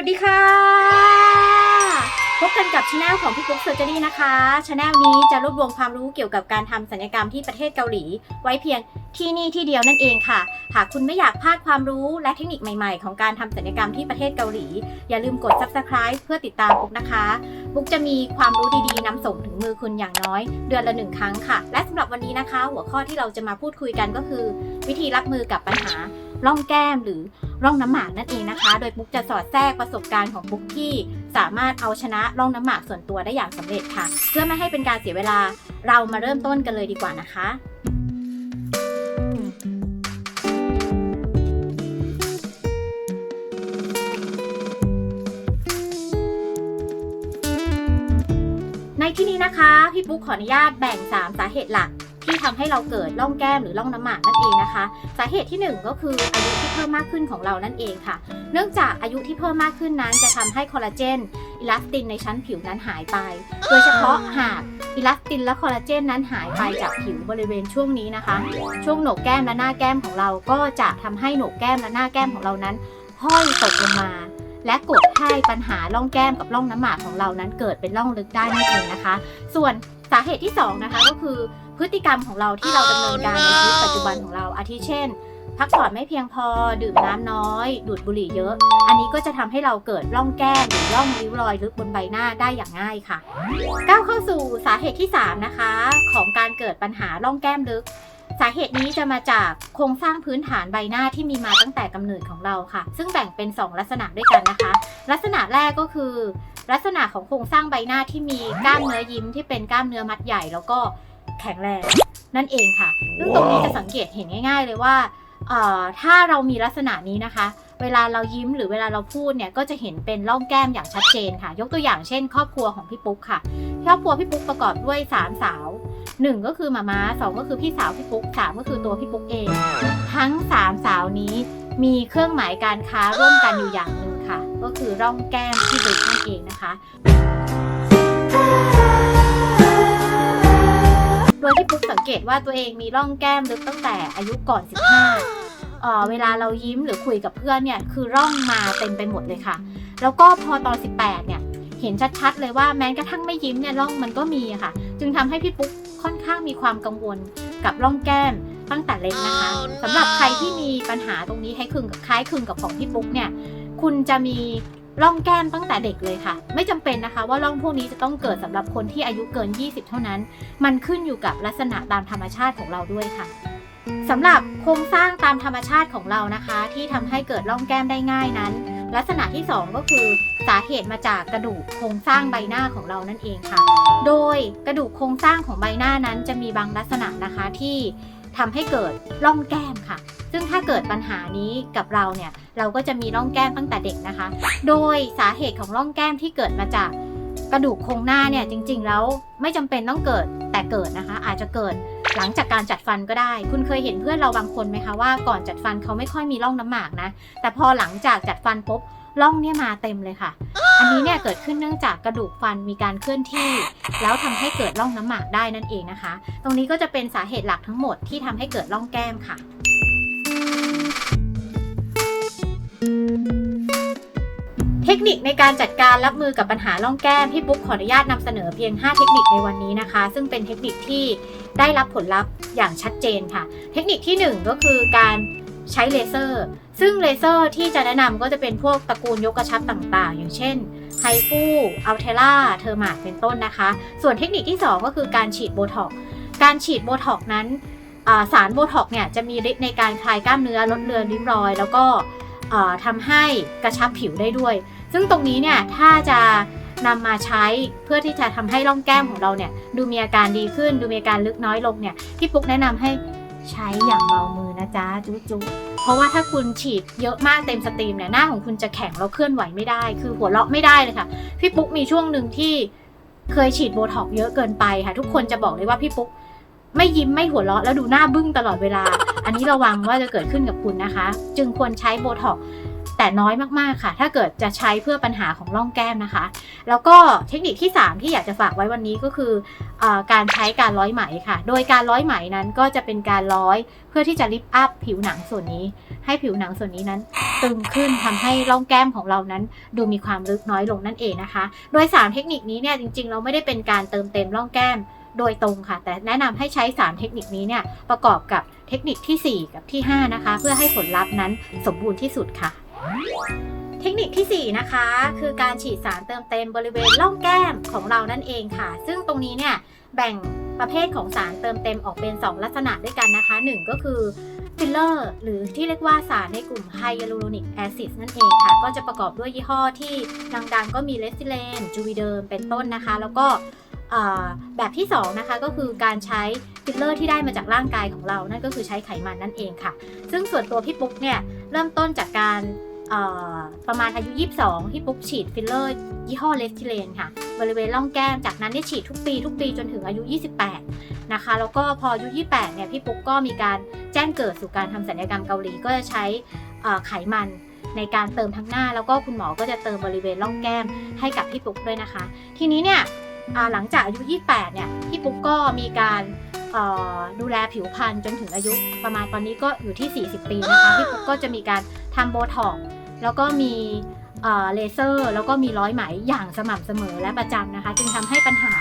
วัสดีค่ะ พบกันกับช anel ของพี่ปุ๊กเซอร์เจอรี่นะคะช anel นี้จะรวบรวมความรู้เกี่ยวกับการทำศัลยกรรมที่ประเทศเกาหลี ไว้เพียงที่นี่ที่เดียวนั่นเองค่ะ หากคุณไม่อยากพลาดความรู้และเทคนิคใหม่ๆ ของการทำศัลยกรรมที่ประเทศเกาหลี อย่าลืมกด subscribe เพื่อติดตามปุ๊กนะคะ ปุ๊กจะมีความรู้ดีๆนำส่งถึงมือคุณอย่างน้อย เดือนละหนึ่งครั้งค่ะ และสำหรับวันนี้นะคะ หัวข้อที่เราจะมาพูดคุยกันก็คือ วิธีรับมือกับปัญหาร่องแก้มหรือ ร่องน้ำหมากนั่นเองนะคะ โดยปุ๊กจะสอดแทรกประสบการณ์ของปุ๊กที่สามารถเอาชนะร่องน้ำหมากส่วนตัวได้อย่างสำเร็จค่ะ เพื่อไม่ให้เป็นการเสียเวลาเรามาเริ่มต้นกันเลยดีกว่านะคะในที่นี้นะคะ พี่ปุ๊กขออนุญาตแบ่ง 3 สาเหตุหลัก ที่ทำให้เราเกิดร่องแก้มหรือร่องน้ำหมากนั่นเองนะคะ สาเหตุที่ 1 ก็คืออายุที่เพิ่มมากขึ้นของเรานั่นเองค่ะ เนื่องจากอายุที่เพิ่มมากขึ้นนั้นจะทำให้คอลลาเจนอิลาสตินในชั้นผิวนั้นหายไป โดยเฉพาะหากอิลาสตินและคอลลาเจนนั้นหายไปจากผิวบริเวณช่วงนี้นะคะ ช่วงโหนกแก้มและหน้าแก้มของเราก็จะทำให้โหนกแก้มและหน้าแก้มของเรานั้นห้อยตกลงมา และกดให้ปัญหาร่องแก้มกับร่องน้ำหมากของเรานั้นเกิดเป็นร่องลึกได้นั่นเองนะคะ ส่วนสาเหตุที่สองนะคะก็คือ พฤติกรรมของเราที่เราดำเนินการในชีวิตปัจจุบันของเราอาทิเช่น พักผ่อนไม่เพียงพอดื่มน้ำน้อย ดูดบุหรี่เยอะ อันนี้ก็จะทำให้เราเกิดร่องแก้มหรือร่องริ้วรอยลึกบนใบหน้าได้อย่างง่ายค่ะก้าวเข้าสู่สาเหตุที่ 3 นะคะ ของการเกิดปัญหาร่องแก้มลึกสาเหตุนี้จะมาจากโครงสร้างพื้นฐานใบหน้าที่มีมาตั้งแต่กำเนิดของเราค่ะ ซึ่งแบ่งเป็น 2 ลักษณะด้วยกันนะคะ ลักษณะแรกก็คือ ลักษณะของโครงสร้างใบหน้าที่มีกล้ามเนื้อยิ้มที่เป็นกล้ามเนื้อมัดใหญ่ แล้วก็ แข็งแรงนั่นเองค่ะซึ่งตรงนี้จะสังเกตเห็นง่าย ๆ เลยว่าเอ่อถ้าเรามีลักษณะนี้นะคะ เวลาเรายิ้มหรือเวลาเราพูดเนี่ยก็จะเห็นเป็นร่องแก้มอย่างชัดเจนค่ะ ยกตัวอย่างเช่น ครอบครัวของพี่ปุ๊กค่ะ ครอบครัวพี่ปุ๊กประกอบด้วยสามสาวหนึ่งก็คือมาม่าสองก็คือพี่สาวพี่ปุ๊กสามก็คือตัวพี่ปุ๊กเอง ทั้งสามสาวนี้มีเครื่องหมายการค้าร่วมกันอยู่อย่างหนึ่งค่ะ ก็คือร่องแก้มที่ลึกนั่นเองนะคะ สังเกตว่าตัวเองมีร่องแก้มลึกตั้งแต่อายุก่อน 15เอ่อเวลาเรายิ้มหรือคุยกับเพื่อนเนี่ยคือร่องมาเต็มไปหมดเลยค่ะ แล้วก็พอตอน 18 เนี่ยเห็นชัดๆเลยว่าแม้กระทั่งไม่ยิ้มเนี่ยร่องมันก็มีอะค่ะ จึงทำให้พี่ปุ๊กค่อนข้างมีความกังวลกับร่องแก้มตั้งแต่เล็กนะคะสำหรับใครที่มีปัญหาตรงนี้ให้คลึงกับคล้ายคลึงกับของพี่ปุ๊กเนี่ยคุณจะมี ร่องแก้มตั้งแต่เด็กเลยค่ะ ไม่จำเป็นนะคะ ว่าร่องพวกนี้จะต้องเกิดสำหรับคนที่อายุเกิน 20 เท่านั้น มันขึ้นอยู่กับลักษณะตามธรรมชาติของเราด้วยค่ะสำหรับโครงสร้างตามธรรมชาติของเรานะคะ ที่ทำให้เกิดร่องแก้มได้ง่ายนั้น ลักษณะที่ 2 ก็คือสาเหตุมาจากกระดูกโครงสร้างใบหน้าของเรานั่นเองค่ะ โดยกระดูกโครงสร้างของใบหน้านั้นจะมีบางลักษณะนะคะที่ ทำให้เกิดร่องแก้มค่ะ ซึ่งถ้าเกิดปัญหานี้กับเราเนี่ย เราก็จะมีร่องแก้มตั้งแต่เด็กนะคะ โดยสาเหตุของร่องแก้มที่เกิดมาจากกระดูกโครงหน้าเนี่ยจริง ๆ แล้วไม่จำเป็นต้องเกิดแต่เกิดนะคะ อาจจะเกิดหลังจากการจัดฟันก็ได้ คุณเคยเห็นเพื่อนเราบางคนไหมคะว่าก่อนจัดฟันเขาไม่ค่อยมีร่องน้ำหมากนะ แต่พอหลังจากจัดฟันปุ๊บร่องเนี่ยมาเต็มเลยค่ะ อันนี้เนี่ยเกิดขึ้นเนื่องจากกระดูกฟันมีการเคลื่อนที่ แล้วทำให้เกิดร่องน้ำหมากได้นั่นเองนะคะ ตรงนี้ก็จะเป็นสาเหตุหลักทั้งหมดที่ทำให้เกิดร่องแก้มค่ะเทคนิคในการจัดการรับมือกับปัญหาร่องแก้มพี่ปุ๊กขออนุญาตนำเสนอเพียง 5 เทคนิคในวันนี้นะคะ ซึ่งเป็นเทคนิคที่ได้รับผลลัพธ์อย่างชัดเจนค่ะ เทคนิคที่ 1 ก็คือการ ใช้เลเซอร์ ซึ่งเลเซอร์ที่จะแนะนำก็จะเป็นพวกตระกูลยกกระชับต่างๆ อย่างเช่นไฮฟูอัลเทล่า เทอร์มาเป็นต้นนะคะ ส่วนเทคนิคที่ 2 ก็คือการฉีดโบท็อก การฉีดโบท็อกนั้นาสารโบท็อกเนี่ยจะมีฤทธิ์ในการคลายกล้ามเนื้อลดเลือนริ้วรอย แล้วก็อ่าทำให้กระชับผิวได้ด้วย ซึ่งตรงนี้เนี่ยถ้าจะนำมาใช้เพื่อที่จะทำให้ร่องแก้มของเราเนี่ยดูมีอาการดีขึ้น ดูมีอาการลึกน้อยลงเนี่ยพี่ปุ๊กแนะนำให้ใช้อย่างเบามือ นะจ๊ะจุ๊จุ๊เพราะว่าถ้าคุณฉีดเยอะมากเต็มสตรีมเนี่ยหน้าของคุณจะแข็งแล้วเคลื่อนไหวไม่ได้ คือหัวเราะไม่ได้เลยค่ะ พี่ปุ๊กมีช่วงหนึ่งที่เคยฉีดโบท็อกเยอะเกินไปค่ะ ทุกคนจะบอกเลยว่าพี่ปุ๊กไม่ยิ้มไม่หัวเราะแล้วดูหน้าบึ้งตลอดเวลา อันนี้ระวังว่าจะเกิดขึ้นกับคุณนะคะ จึงควรใช้โบท็อก แต่น้อยมากๆค่ะ ถ้าเกิดจะใช้เพื่อปัญหาของร่องแก้มนะคะ แล้วก็เทคนิคที่ 3 ที่อยากจะฝากไว้วันนี้ก็คืออการใช้การร้อยไหมค่ะ โดยการร้อยไหมนั้นก็จะเป็นการร้อยเพื่อที่จะลิฟต์อัพผิวหนังส่วนนี้ ให้ผิวหนังส่วนนี้นั้น ตึงขึ้นทำให้ร่องแก้มของเรานั้น ดูมีความลึกน้อยลงนั่นเองนะคะ โดย 3 เทคนิคนี้เนี่ยจริงๆ เราไม่ได้เป็นการเติมเต็มร่องแก้มโดยตรงค่ะ แต่แนะนำให้ใช้ 3 เทคนิคนี้เนี่ยประกอบกับเทคนิคทีสี่ 4 กับที่ 5 นะคะ เพื่อให้ผลลัพธ์นั้นสมบูรณ์ที่สุดค่ะ เทคนิคทีสี่ 4 นะคะ คือการฉีดสารเติมเต็มบริเวณร่องแก้มของเรานั่นเองค่ะ ซึ่งตรงนี้เนี่ยแบ่งประเภทของสารเติมเต็มออกเป็น 2 ลักษณะด้วยกันนะคะ 1 ก็คือฟิลเลอร์หรือที่เรียกว่าสารในกลุ่มไฮยาลูโรนิกแอซิดนั่นเองค่ะ ก็จะประกอบด้วยยี่ห้อที่ดังๆ ก็มีเลสซิเลนจูวิเดิมเป็นต้นนะคะ แล้วก็แบบที่ 2 นะคะก็คือการใช้ฟิลเลอร์ที่ได้มาจากร่างกายของเรา นั่นก็คือใช้ไขมันนั่นเองค่ะ ซึ่งส่วนตัวพี่ปุ๊กเนี่ยเริ่มต้นจากการ ประมาณอายุ 22 ที่ปุ๊กฉีดฟิลเลอร์ยี่ห้อเลสทิเลนค่ะ บริเวณร่องแก้มจากนั้นเนี่ยฉีดทุกปี ทุกปีจนถึงอายุ 28 นะคะ แล้วก็พออายุ 28 เนี่ยพี่ปุ๊กก็มีการแจ้งเกิดสู่การทำศัลยกรรมเกาหลีก็จะใช้ไขมันในการเติมทั้งหน้า แล้วก็คุณหมอก็จะเติมบริเวณร่องแก้มให้กับพี่ปุ๊กด้วยนะคะ ทีนี้เนี่ยหลังจากอายุ 28 เนี่ยพี่ปุ๊กก็มีการดูแลผิวพรรณจนถึงอายุประมาณตอนนี้ก็อยู่ที่ 40 ปีนะคะพี่ปุ๊กก็จะมีการทำโบท็อกซ์ แล้วก็มีเลเซอร์ แล้วก็มีร้อยไหมอย่างสม่ำเสมอและประจำนะคะ จึงทำให้ปัญหา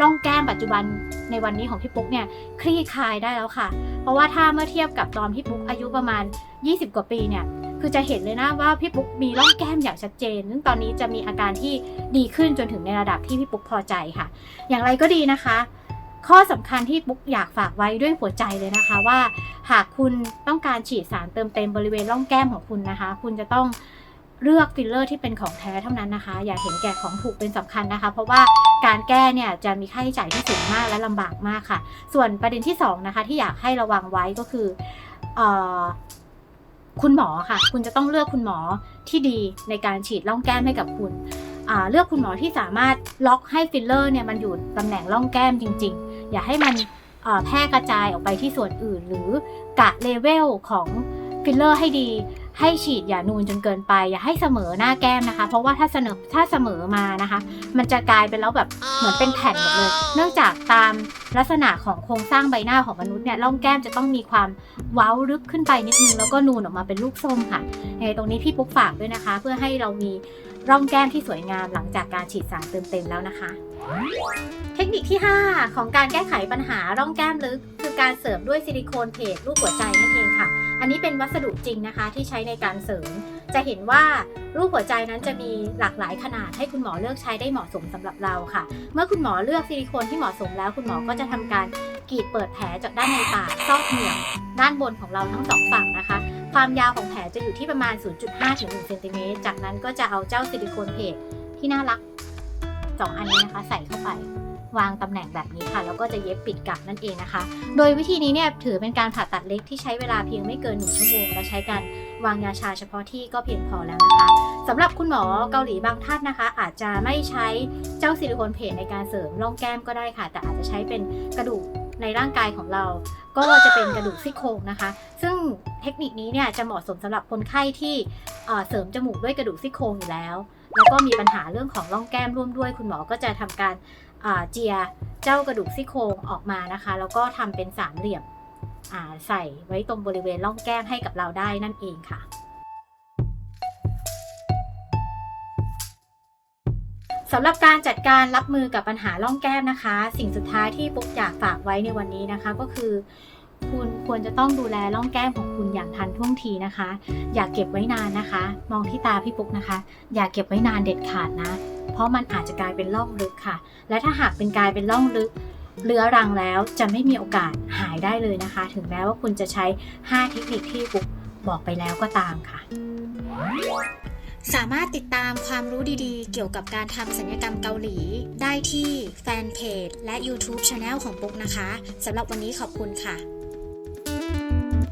ร่องแก้มปัจจุบันในวันนี้ของพี่ปุ๊กเนี่ยคลี่คลายได้แล้วค่ะ เพราะว่าถ้าเมื่อเทียบกับตอนพี่ปุ๊กอายุประมาณ 20 กว่าปีเนี่ยคือจะเห็นเลยนะว่าพี่ปุ๊กมีร่องแก้มอย่างชัดเจน ซึ่งตอนนี้จะมีอาการที่ดีขึ้นจนถึงในระดับที่พี่ปุ๊กพอใจค่ะ อย่างไรก็ดีนะคะ ข้อสำคัญที่ปุ๊กอยากฝากไว้ด้วยหัวใจเลยนะคะว่า หากคุณต้องการฉีดสารเติมเต็มบริเวณร่องแก้มของคุณนะคะ คุณจะต้องเลือกฟิลเลอร์ที่เป็นของแท้เท่านั้นนะคะ อย่าเห็นแก่ของถูกเป็นสำคัญนะคะ เพราะว่าการแก้เนี่ยจะมีค่าใช้จ่ายที่สูงมากและลำบากมากค่ะ ส่วนประเด็นที่สองนะคะที่อยากให้ระวังไว้ก็คืออคุณหมอค่ะ คุณจะต้องเลือกคุณหมอที่ดีในการฉีดร่องแก้มให้กับคุณเลือกคุณหมอที่สามารถล็อกให้ฟิลเลอร์เนี่ยมันอยู่ตำแหน่งร่องแก้มจริง ๆ อย่าให้มันแพร่กระจายออกไปที่ส่วนอื่น หรือกะเลเวลของฟิลเลอร์ให้ดี ให้ฉีดอย่านูนจนเกินไป อย่าให้เสมอหน้าแก้มนะคะ เพราะว่าถ้าเสนอถ้าเสมอมานะคะ มันจะกลายเป็นแล้วแบบเหมือนเป็นแผ่นหมดเลย เนื่องจากตามลักษณะของโครงสร้างใบหน้าของมนุษย์เนี่ยร่องแก้มจะต้องมีความเว้าลึกขึ้นไปนิดนึงแล้วก็นูนออกมาเป็นลูกส้มค่ะในตรงนี้พี่ปุ๊กฝากด้วยนะคะ เพื่อให้เรามีร่องแก้มที่สวยงามหลังจากการฉีดสารเติมเต็มแล้วนะคะ เทคนิคที่ 5 ของการแก้ไขปัญหาร่องแก้มลึก คือการเสริมด้วยซิลิโคนเพจรูปหัวใจนั่นเองค่ะ อันนี้เป็นวัสดุจริงนะคะที่ใช้ในการเสริม จะเห็นว่ารูปหัวใจนั้นจะมีหลากหลายขนาดให้คุณหมอเลือกใช้ได้เหมาะสมสำหรับเราค่ะ เมื่อคุณหมอเลือกซิลิโคนที่เหมาะสมแล้ว คุณหมอก็จะทำการกรีดเปิดแผลจากด้านในปากซอกเหนียงด้านบนของเราทั้งสองฝั่งนะคะ ความยาวของแผลจะอยู่ที่ประมาณ 0.5ถึง1เซนติเมตรจากนั้นก็จะเอาเจ้าซิลิโคนเพจที่น่ารัก สองอันนี้นะคะ ใส่เข้าไปวางตำแหน่งแบบนี้ค่ะ แล้วก็จะเย็บปิดกลับนั่นเองนะคะ โดยวิธีนี้เนี่ยถือเป็นการผ่าตัดเล็กที่ใช้เวลาเพียงไม่เกิน 1 ชั่วโมง และใช้การวางยาชาเฉพาะที่ก็เพียงพอแล้วนะคะสำหรับคุณหมอเกาหลีบางท่านนะคะ อาจจะไม่ใช้เจ้าซิลิโคนเพจในการเสริมร่องแก้มก็ได้ค่ะ แต่อาจจะใช้เป็นกระดูกในร่างกายของเรา ก็จะเป็นกระดูกซี่โครงนะคะ ซึ่งเทคนิคนี้เนี่ยจะเหมาะสมสำหรับคนไข้ที่เสริมจมูกด้วยกระดูกซี่โครงอยู่แล้ว แล้วก็มีปัญหาเรื่องของร่องแก้มร่วมด้วย คุณหมอก็จะทำการเจียเจ้ากระดูกซี่โครงออกมานะคะ แล้วก็ทำเป็นสามเหลี่ยมใส่ไว้ตรงบริเวณร่องแก้มให้กับเราได้นั่นเองค่ะสำหรับการจัดการรับมือกับปัญหาร่องแก้มนะคะ สิ่งสุดท้ายที่ปุ๊กอยากฝากไว้ในวันนี้นะคะก็คือ คุณควรจะต้องดูแลร่องแก้มของคุณอย่างทันท่วงทีนะคะ อย่าเก็บไว้นานนะคะ มองที่ตาพี่ปุ๊กนะคะ อย่าเก็บไว้นานเด็ดขาดนะ เพราะมันอาจจะกลายเป็นร่องลึกค่ะ และถ้าหากเป็นกลายเป็นร่องลึกเรื้อรังแล้วจะไม่มีโอกาสหายได้เลยนะคะ ถึงแม้ว่าคุณจะใช้ 5 เทคนิคที่ปุ๊กบอกไปแล้วก็ตามค่ะ สามารถติดตามความรู้ดีๆ เกี่ยวกับการทำสัญญกรรมเกาหลี ได้ที่แฟนเพจและ YouTube Channel ของปุ๊กนะคะสำหรับวันนี้ขอบคุณค่ะ